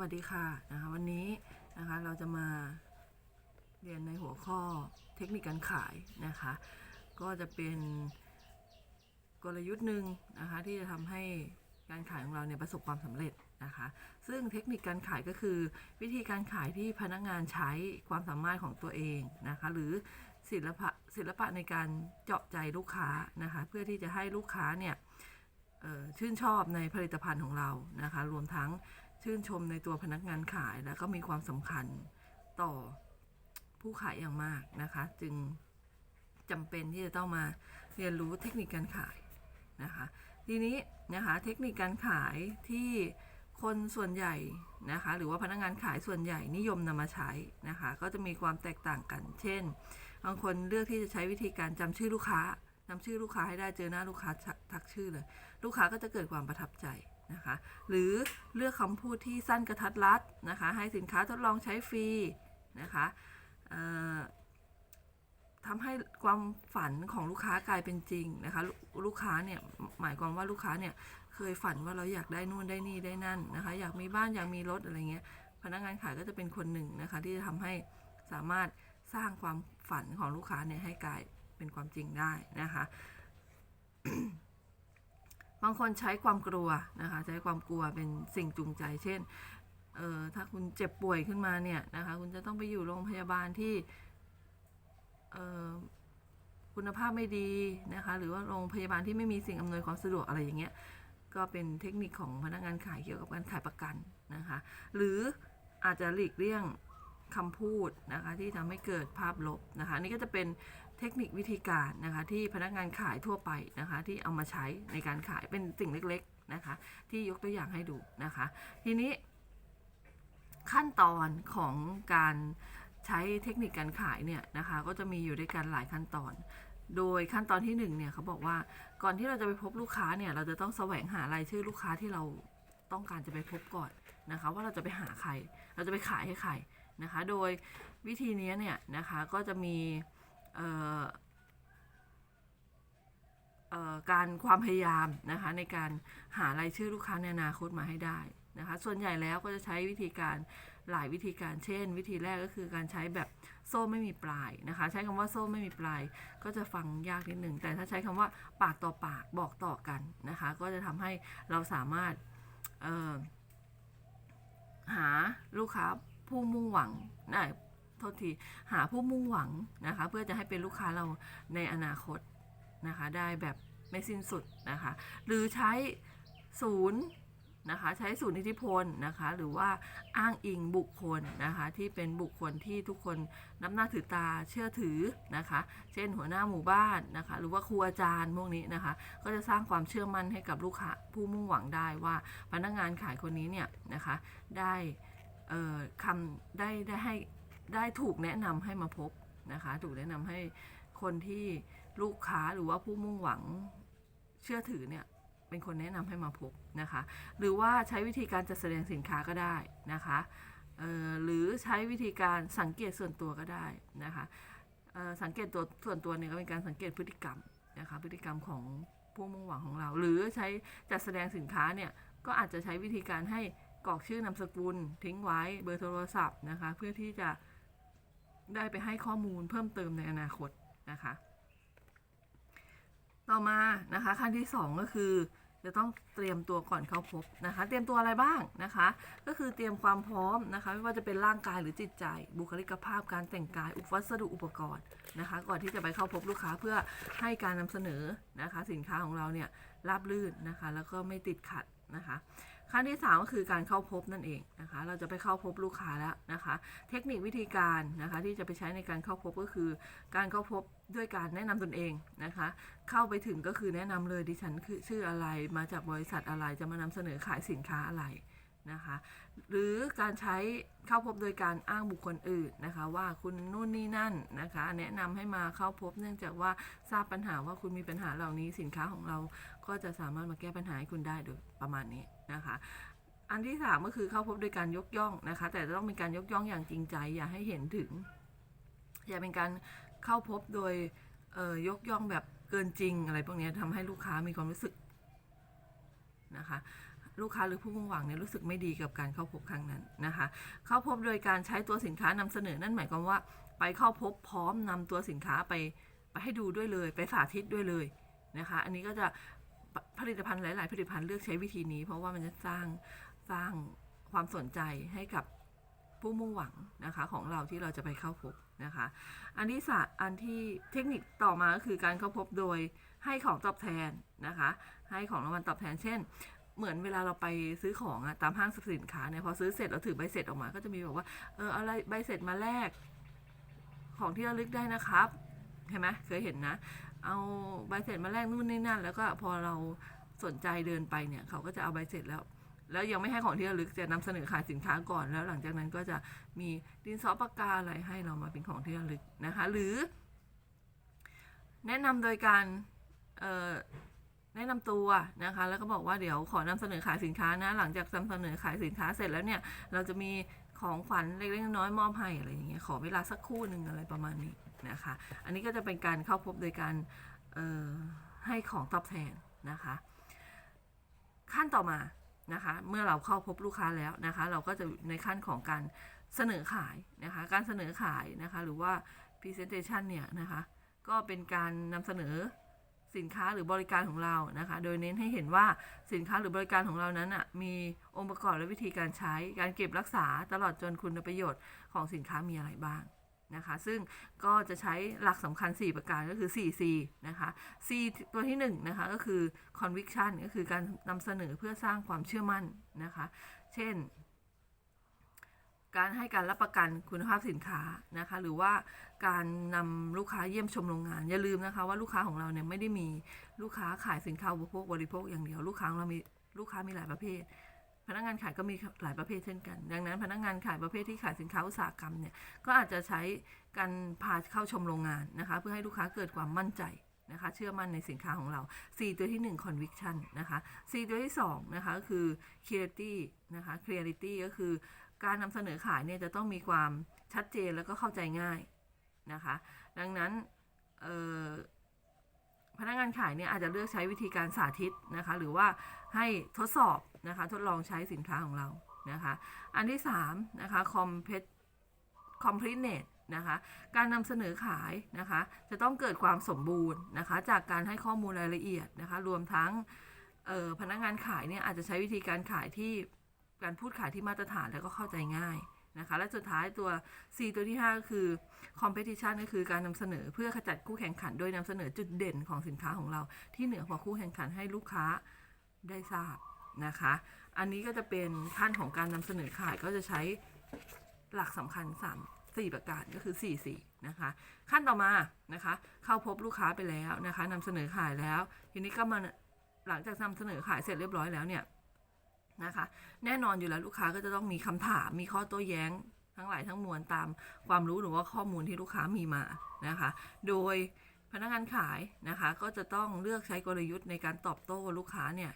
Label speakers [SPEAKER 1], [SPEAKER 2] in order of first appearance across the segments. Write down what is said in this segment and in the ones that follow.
[SPEAKER 1] วัสดีค่ะนะคะวันนี้นะคะเราจะมาเรียนในหัวข้อเทคนิคการขายนะคะ ก็จะเป็นกลยุทธ์หนึ่งนะคะที่จะทำให้การขายของเราเนี่ยประสบความสำเร็จนะคะ ซึ่งเทคนิคการขายก็คือ วิธีการขายที่พนักงานใช้ความสามารถของตัวเองนะคะ หรือศิลปะศิลปะในการเจาะใจลูกค้านะคะ เพื่อที่จะให้ลูกค้าเนี่ยชื่นชอบในผลิตภัณฑ์ของเรานะคะ รวมทั้ง ชื่นชมในตัวพนักงานขายแล้วก็มีความสำคัญต่อผู้ขายอย่างมากนะคะ จึงจำเป็นที่จะต้องมาเรียนรู้เทคนิคการขายนะคะ ทีนี้นะคะเทคนิคการขายที่คนส่วนใหญ่นะคะ หรือว่าพนักงานขายส่วนใหญ่นิยมนำมาใช้นะคะ ก็จะมีความแตกต่างกัน เช่น บางคนเลือกที่จะใช้วิธีการจำชื่อลูกค้าจำชื่อลูกค้าให้ได้เจอหน้าลูกค้าทักชื่อเลย ลูกค้าก็จะเกิดความประทับใจ นะคะ หรือเลือกคำพูดที่สั้นกระทัดรัดนะคะ ให้สินค้าทดลองใช้ฟรีนะคะทำให้ความฝันของลูกค้ากลายเป็นจริงนะคะลลูกค้าเนี่ยหมายความว่าลูกค้าเนี่ยเคยฝันว่าเราอยากได้นู่นได้นี่ได้นั่นนะคะ อยากมีบ้านอยากมีรถอะไรเงี้ยพนักงานขายก็จะเป็นคนหนึ่งนะคะที่จะทำให้สามารถสร้างความฝันของลูกค้าเนี่ยให้กลายเป็นความจริงได้นะคะ บางคนใช้ความกลัวนะคะใช้ความกลัวเป็นสิ่งจูงใจ เช่นเอ่อถ้าคุณเจ็บป่วยขึ้นมาเนี่ยนะคะคุณจะต้องไปอยู่โรงพยาบาลที่เออคุณภาพไม่ดีนะคะหรือว่าโรงพยาบาลที่ไม่มีสิ่งอำนวยความสะดวกอะไรอย่างเงี้ยก็เป็นเทคนิคของพนักงานขายเกี่ยวกับการขายประกันนะคะหรืออาจจะหลีกเลี่ยงคำพูดนะคะที่ทำให้เกิดภาพลบนะคะนี่ก็จะเป็น ทคนิควิธีการนะคะที่พนักงานขายทั่วไปนะคะที่เอามาใช้ในการขายเป็นสิ่งเล็กๆนะคะที่ยกตัวอย่างให้ดูนะคะ ทีนี้ขั้นตอนของการใช้เทคนิคการขายเนี่ยนะคะก็จะมีอยู่ด้วยกันหลายขั้นตอน โดยขั้นตอนที่หนึ่งเนี่ยเขาบอกว่าก่อนที่เราจะไปพบลูกค้าเนี่ยเราจะต้องแสวงหารายชื่อลูกค้าที่เราต้องการจะไปพบก่อนนะคะว่าเราจะไปหาใคร เราจะไปขายให้ใครนะคะ โดยวิธีนี้เนี่ยนะคะก็จะมี การความพยายามนะคะในการหารายชื่อลูกค้าในอนาคตมาให้ได้นะคะส่วนใหญ่แล้วก็จะใช้วิธีการหลายวิธีการเช่น วิธีแรกก็คือการใช้แบบโซ่ไม่มีปลายนะคะ ใช้คำว่าโซ่ไม่มีปลาย ก็จะฟังยากนิดหนึ่งแต่ถ้าใช้คำว่าปากต่อปากบอกต่อกันนะคะ ก็จะทำให้เราสามารถหาลูกค้าผู้มุ่งหวังได้ โทษทีหาผู้มุ่งหวังนะคะ เพื่อจะให้เป็นลูกค้าเราในอนาคตนะคะ ได้แบบไม่สิ้นสุดนะคะ หรือใช้ศูนย์นะคะใช้ศูนย์อิทธิพลนะคะหรือว่าอ้างอิงบุคคลนะคะที่เป็นบุคคลที่ทุกคนนับหน้าถือตาเชื่อถือนะคะ เช่นหัวหน้าหมู่บ้านนะคะหรือว่าครูอาจารย์พวกนี้นะคะ ก็จะสร้างความเชื่อมั่นให้กับลูกค้าผู้มุ่งหวังได้ว่าพนักงานขายคนนี้เนี่ยนะคะได้คำได้ได้ให้ ได้ถูกแนะนำให้มาพบนะคะ ถูกแนะนำให้คนที่ลูกค้าหรือว่าผู้มุ่งหวังเชื่อถือเนี่ยเป็นคนแนะนำให้มาพบนะคะ หรือว่าใช้วิธีการจัดแสดงสินค้าก็ได้นะคะหรือใช้วิธีการสังเกตส่วนตัวก็ได้นะคะสังเกตตัวส่วนตัวเนี่ยก็เป็นการสังเกตพฤติกรรมนะคะพฤติกรรมของผู้มุ่งหวังของเรา หรือใช้จัดแสดงสินค้าเนี่ยก็อาจจะใช้วิธีการให้กรอกชื่อนามสกุลทิ้งไว้เบอร์โทรศัพท์นะคะเพื่อที่จะ ได้ไปให้ข้อมูลเพิ่มเติมในอนาคตนะคะ ต่อมานะคะขั้นที่ 2 ก็คือ จะต้องเตรียมตัวก่อนเข้าพบนะคะ เตรียมตัวอะไรบ้างนะคะ ก็คือเตรียมความพร้อมนะคะ ไม่ว่าจะเป็นร่างกายหรือจิตใจ บุคลิกภาพการแต่งกาย อุปวัสดุอุปกรณ์นะคะ ก่อนที่จะไปเข้าพบลูกค้าเพื่อให้การนำเสนอนะคะ สินค้าของเราเนี่ยราบรื่นนะคะ แล้วก็ไม่ติดขัดนะคะขั้นที่ 3 ก็คือการเข้าพบนั่นเองนะคะ เราจะไปเข้าพบลูกค้าแล้วนะคะ เทคนิควิธีการนะคะที่จะไปใช้ในการเข้าพบก็คือ การเข้าพบด้วยการแนะนำตนเองนะคะ เข้าไปถึงก็คือแนะนำเลยดิฉันคือชื่ออะไรมาจากบริษัทอะไรจะมานำเสนอขายสินค้าอะไร นะคะ หรือการใช้เข้าพบโดยการอ้างบุคคลอื่นนะคะ ว่าคุณนู่นนี่นั่นนะคะ แนะนำให้มาเข้าพบเนื่องจากว่าทราบปัญหาว่าคุณมีปัญหาเหล่านี้สินค้าของเราก็จะสามารถมาแก้ปัญหาให้คุณได้โดยประมาณนี้นะคะอันที่สามก็คือเข้าพบโดยการยกย่องนะคะ แต่จะต้องเป็นการยกย่องอย่างจริงใจ อย่าให้เห็นถึง อย่าเป็นการเข้าพบโดยเอ่อยกย่องแบบเกินจริงอะไรพวกนี้ทำให้ลูกค้ามีความรู้สึกนะคะ ลูกค้าหรือผู้มุ่งหวังเนี่ยรู้สึกไม่ดีกับการเข้าพบครั้งนั้นนะคะ เข้าพบโดยการใช้ตัวสินค้านำเสนอนั่นหมายความว่า ไปเข้าพบพร้อมนำตัวสินค้าไปไปให้ดูด้วยเลย ไปสาธิตด้วยเลยนะคะ อันนี้ก็จะผลิตภัณฑ์หลาย ๆ ผลิตภัณฑ์เลือกใช้วิธีนี้ เพราะว่ามันจะสร้างสร้างความสนใจให้กับผู้มุ่งหวังนะคะ ของเราที่เราจะไปเข้าพบนะคะ อันที่สาอันที่เทคนิคต่อมาก็คือการเข้าพบโดยให้ของตอบแทนนะคะ ให้ของรางวัลตอบแทน เช่น เหมือนเวลาเราไปซื้อของอะตามห้างสรรพสินค้าเนี่ยพอซื้อเสร็จเราถือใบเสร็จออกมา ก็จะมีบอกว่าเออเอะไรใบเสร็จมาแลกของที่ระลึกได้นะครับเห็นไหมเคยเห็นนะ เอาใบเสร็จมาแลกนู่นนี่นั่น แล้วก็พอเราสนใจเดินไปเนี่ย เขาก็จะเอาใบเสร็จแล้ว แล้วยังไม่ให้ของที่ระลึกจะนำเสนอขายสินค้าก่อนแล้ว หลังจากนั้นก็จะมีดินสอปากกาอะไรให้เรามาเป็นของที่ระลึกนะคะ หรือ แนะนำโดยการเออ แนะนำตัวนะคะ แล้วก็บอกว่าเดี๋ยวขอนำเสนอขายสินค้านะ หลังจากนำเสนอขายสินค้าเสร็จแล้วเนี่ย เราจะมีของขวัญเล็กๆน้อยๆมอบให้อะไรอย่างเงี้ยขอเวลาสักครู่หนึ่งอะไรประมาณนี้นะคะ อันนี้ก็จะเป็นการเข้าพบโดยการให้ของตอบแทนนะคะ ขั้นต่อมานะคะ เมื่อเราเข้าพบลูกค้าแล้วนะคะ เราก็จะในขั้นของการเสนอขายนะคะ การเสนอขายนะคะ หรือว่า presentation เนี่ยนะคะ ก็เป็นการนำเสนอ สินค้าหรือบริการของเรานะคะ โดยเน้นให้เห็นว่าสินค้าหรือบริการของเรานั้นอะมีองค์ประกอบและวิธีการใช้ การเก็บรักษาตลอดจนคุณประโยชน์ของสินค้ามีอะไรบ้างนะคะ ซึ่งก็จะใช้หลักสำคัญ 4 ประการก็คือ 4C นะคะ C ตัวที่1นะคะก็คือ conviction ก็คือการนำเสนอเพื่อสร้างความเชื่อมั่นนะคะ เช่น การให้การรับประกันคุณภาพสินค้านะคะ หรือว่าการนำลูกค้าเยี่ยมชมโรงงาน อย่าลืมนะคะว่าลูกค้าของเราเนี่ยไม่ได้มีลูกค้าขายสินค้าอุปโภคบริโภคอย่างเดียว ลูกค้าเรามีลูกค้ามีหลายประเภท พนักงานขายก็มีหลายประเภทเช่นกัน ดังนั้นพนักงานขายประเภทที่ขายสินค้าอุตสาหกรรมเนี่ยก็อาจจะใช้การพาเข้าชมโรงงานนะคะ เพื่อให้ลูกค้าเกิดความมั่นใจนะคะเชื่อมั่นในสินค้าของเรา C ตัวที่ 1 conviction นะคะ C ตัวที่2นะคะก็คือ clarity นะคะ clarity ก็คือ การนำเสนอขายเนี่ยจะต้องมีความชัดเจนแล้วก็เข้าใจง่ายนะคะ ดังนั้นพนักงานขายเนี่ยอาจจะเลือกใช้วิธีการสาธิตนะคะ หรือว่าให้ทดสอบนะคะทดลองใช้สินค้าของเรานะคะ อันที่3นะคะ compet completeness นะคะการนำเสนอขายนะคะจะต้องเกิดความสมบูรณ์นะคะจากการให้ข้อมูลรายละเอียดนะคะรวมทั้งพนักงานขายเนี่ยอาจจะใช้วิธีการขายที่ การพูดขายที่มาตรฐานแล้วก็เข้าใจง่ายนะคะและสุดท้ายตัว C ตัวที่ 5 คือ competition ก็คือการนำเสนอเพื่อขจัดคู่แข่งขัน โดยนำเสนอจุดเด่นของสินค้าของเรา ที่เหนือกว่าคู่แข่งขันให้ลูกค้าได้ทราบนะคะ อันนี้ก็จะเป็นขั้นของการนำเสนอขายก็จะใช้หลักสำคัญ 3 4 ประการก็คือ 4 4 นะคะ ขั้นต่อมานะคะ เข้าพบลูกค้าไปแล้วนะคะนำเสนอขายแล้ว ทีนี้ก็มาหลังจากนำเสนอขายเสร็จเรียบร้อยแล้วเนี่ย นะคะ แน่นอนอยู่แล้วลูกค้าก็จะต้องมีคำถามมีข้อโต้แย้งทั้งหลายทั้งมวลตามความรู้หรือว่าข้อมูลที่ลูกค้ามีมานะคะ โดยพนักงานขายนะคะ ก็จะต้องเลือกใช้กลยุทธ์ในการตอบโต้ลูกค้าเนี่ย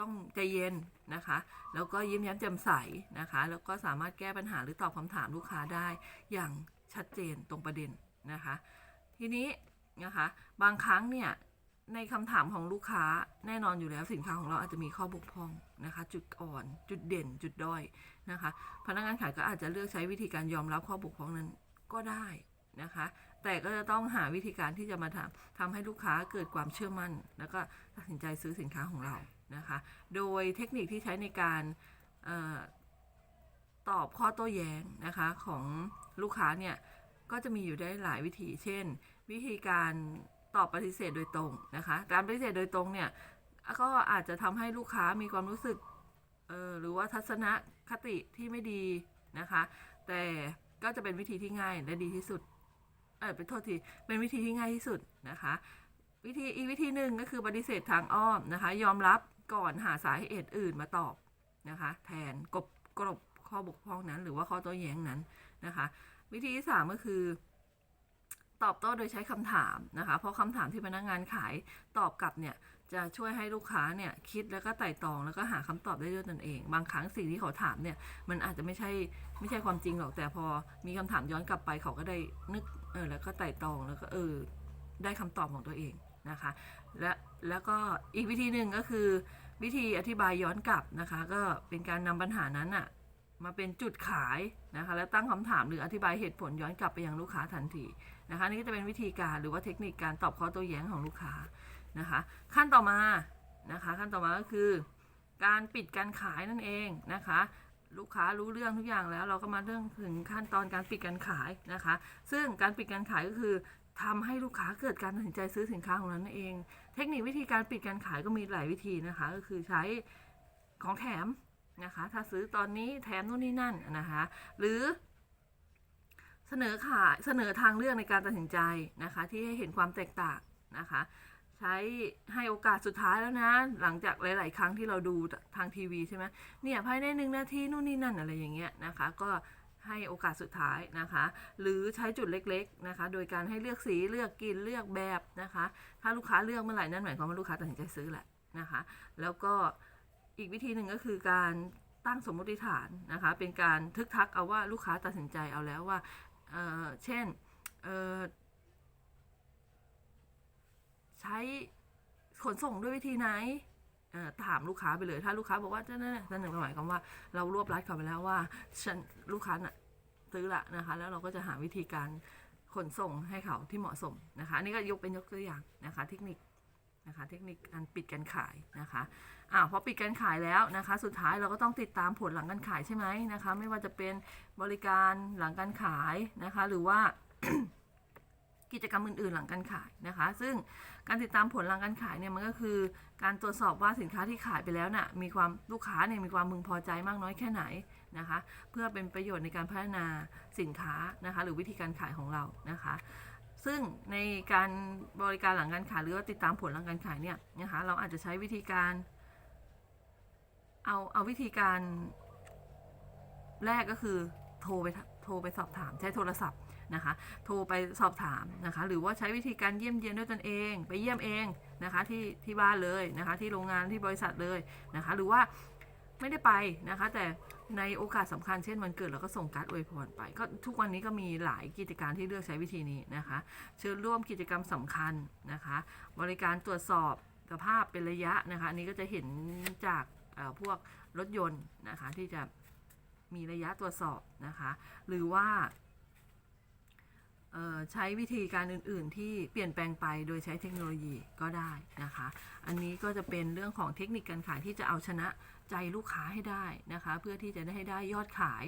[SPEAKER 1] ต้องใจเย็นนะคะ แล้วก็ยิ้มแย้มแจ่มใสนะคะ แล้วก็สามารถแก้ปัญหาหรือตอบคำถามลูกค้าได้อย่างชัดเจนตรงประเด็นนะคะ ทีนี้นะคะ บางครั้งเนี่ย ในคำถามของลูกค้าแน่นอนอยู่แล้วสินค้าของเราอาจจะมีข้อบกพร่องนะคะ จุดอ่อนจุดเด่น จุดด้อยนะคะ พนักงานขายก็อาจจะเลือกใช้วิธีการยอมรับข้อบกพร่องนั้นก็ได้นะคะ แต่ก็จะต้องหาวิธีการที่จะมาทำทำให้ลูกค้าเกิดความเชื่อมั่น แล้วก็ตัดสินใจซื้อสินค้าของเรานะคะ โดยเทคนิคที่ใช้ในการออตอบข้อโต้แย้งนะคะของลูกค้าเนี่ยก็จะมีอยู่ได้หลายวิธี เช่น วิธีการ ตอบปฏิเสธโดยตรงนะคะการปฏิเสธโดยตรงเนี่ยก็อาจจะทำให้ลูกค้ามีความรู้สึกเออหรือว่าทัศนคติที่ไม่ดีนะคะ แต่ก็จะเป็นวิธีที่ง่ายและดีที่สุดเออเป็นโทษทีเป็นวิธีที่ง่ายที่สุดนะคะ วิธีอีกวิธีหนึ่งก็คือปฏิเสธทางอ้อมนะคะ ยอมรับก่อนหาสาเหตุอื่นมาตอบนะคะ แทนกบกลบข้อบกพร่องนั้น หรือว่าข้อโต้แย้งนั้นนะคะ วิธีที่สามก็คือ ตอบโต้โดยใช้คำถามนะคะ เพราะคำถามที่พนักงานขายตอบกลับเนี่ยจะช่วยให้ลูกค้าเนี่ยคิดแล้วก็ไต่ตองแล้วก็หาคำตอบได้ด้วยตนเอง บางครั้งสิ่งที่เขาถามเนี่ยมันอาจจะไม่ใช่ไม่ใช่ความจริงหรอกแต่พอมีคำถามย้อนกลับไปเขาก็ได้นึกเออแล้วก็ไต่ตองแล้วก็เออได้คำตอบของตัวเองนะคะและแล้วก็อีกวิธีหนึ่งก็คือวิธีอธิบายย้อนกลับนะคะ ก็เป็นการนำปัญหานั้นอะ มาเป็นจุดขายนะคะแล้วตั้งคำถามหรืออธิบายเหตุผลย้อนกลับไปยังลูกค้าทันทีนะคะนี่ก็จะเป็นวิธีการหรือว่าเทคนิคการตอบข้อโต้แย้งของลูกค้านะคะ ขั้นต่อมานะคะขั้นต่อมาก็คือ การปิดการขายนั่นเองนะคะลูกค้ารู้เรื่องทุกอย่างแล้วเราก็มาเรื่องถึงขั้นตอนการปิดการขายนะคะ ซึ่งการปิดการขายก็คือทำให้ลูกค้าเกิดการตัดสินใจซื้อสินค้าของนั้นนั่นเอง เทคนิควิธีการปิดการขายก็มีหลายวิธีนะคะ ก็คือใช้ของแถม นะคะ ถ้าซื้อตอนนี้แถมนู่นนี่นั่นนะคะ หรือเสนอขายเสนอทางเลือกในการตัดสินใจนะคะ ที่ให้เห็นความแตกต่างนะคะ ใช้ให้โอกาสสุดท้ายแล้วนะ หลังจากหลาย ๆ ครั้งที่เราดูทางทีวีใช่ไหมเนี่ยภายในหนึ่งนาทีนู่นนี่นั่นอะไรอย่างเงี้ยนะคะ ก็ให้โอกาสสุดท้ายนะคะ หรือใช้จุดเล็ก ๆ นะคะ โดยการให้เลือกสีเลือกกลิ่นเลือกแบบนะคะ ถ้าลูกค้าเลือกเมื่อไหร่นั่นหมายความว่าลูกค้าตัดสินใจซื้อแหละนะคะ แล้วก็ อีกวิธีหนึ่งก็คือการตั้งสมมติฐานนะคะ เป็นการทึกทักเอาว่าลูกค้าตัดสินใจเอาแล้วว่าเเช่นใช้ขนส่งด้วยวิธีไหนถามลูกค้าไปเลย ถ้าลูกค้าบอกว่าจะนั่นนั่นหนึ่งหมายความว่าเรารวบรัดเขาไปแล้วว่าฉันลูกค้าน่ะซื้อละนะคะ แล้วเราก็จะหาวิธีการขนส่งให้เขาที่เหมาะสมนะคะอันนี่ก็ยกเป็นยกตัวอย่างนะคะ เทคนิค นะคะเทคนิคการปิดการขายนะคะอ่าพอปิดการขายแล้วนะคะสุดท้ายเราก็ต้องติดตามผลหลังการขายใช่ไหมนะคะไม่ว่าจะเป็นบริการหลังการขายนะคะหรือว่ากิจกรรมอื่นๆหลังการขายนะคะ ซึ่งการติดตามผลหลังการขายเนี่ยมันก็คือ การตรวจสอบว่าสินค้าที่ขายไปแล้วน่ะมีความลูกค้าเนี่ยมีความพึงพอใจมากน้อยแค่ไหนนะคะ เพื่อเป็นประโยชน์ในการพัฒนาสินค้านะคะ หรือวิธีการขายของเรานะคะ ซึ่งในการบริการหลังการขายหรือว่าติดตามผลหลังการขายเนี่ยนะคะเราอาจจะใช้วิธีการ เอาเอาวิธีการแรกก็คือโทรไปโทรไปสอบถามใช้โทรศัพท์นะคะโทรไปสอบถามนะคะหรือว่าใช้วิธีการเยี่ยมเยียนด้วยตนเอง ไปเยี่ยมเองนะคะที่ที่บ้านเลยนะคะที่โรงงานที่บริษัทเลยนะคะหรือว่า ไม่ได้ไปนะคะ แต่ในโอกาสสำคัญเช่นวันเกิดเราก็ส่งการ์ดอวยพรไป ก็ทุกวันนี้ก็มีหลายกิจการที่เลือกใช้วิธีนี้นะคะ เชิญร่วมกิจกรรมสำคัญนะคะ บริการตรวจสอบสภาพเป็นระยะนะคะ อันนี้ก็จะเห็นจากพวกรถยนต์นะคะ ที่จะมีระยะตรวจสอบนะคะ หรือว่าใช้วิธีการอื่น ๆ ที่เปลี่ยนแปลงไปโดยใช้เทคโนโลยีก็ได้นะคะ อันนี้ก็จะเป็นเรื่องของเทคนิคการขายที่จะเอาชนะ ใจลูกค้าให้ได้นะคะ เพื่อที่จะได้ให้ได้ยอดขาย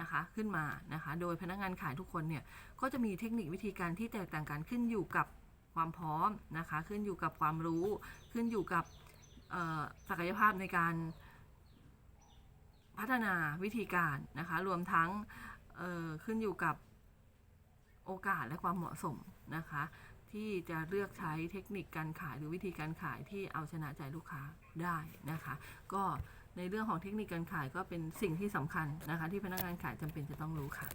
[SPEAKER 1] นะคะขึ้นมานะคะ โดยพนักงานขายทุกคนเนี่ยก็จะมีเทคนิควิธีการที่แตกต่างกันขึ้นอยู่กับความพร้อมนะคะ ขึ้นอยู่กับความรู้ ขึ้นอยู่กับศักยภาพในการพัฒนาวิธีการนะคะ รวมทั้งขึ้นอยู่กับโอกาสและความเหมาะสมนะคะ ที่จะเลือกใช้เทคนิคการขายหรือวิธีการขายที่เอาชนะใจลูกค้าได้นะคะ ก็ในเรื่องของเทคนิคการขายก็เป็นสิ่งที่สำคัญนะคะ ที่พนักงานขายจำเป็นจะต้องรู้ค่ะ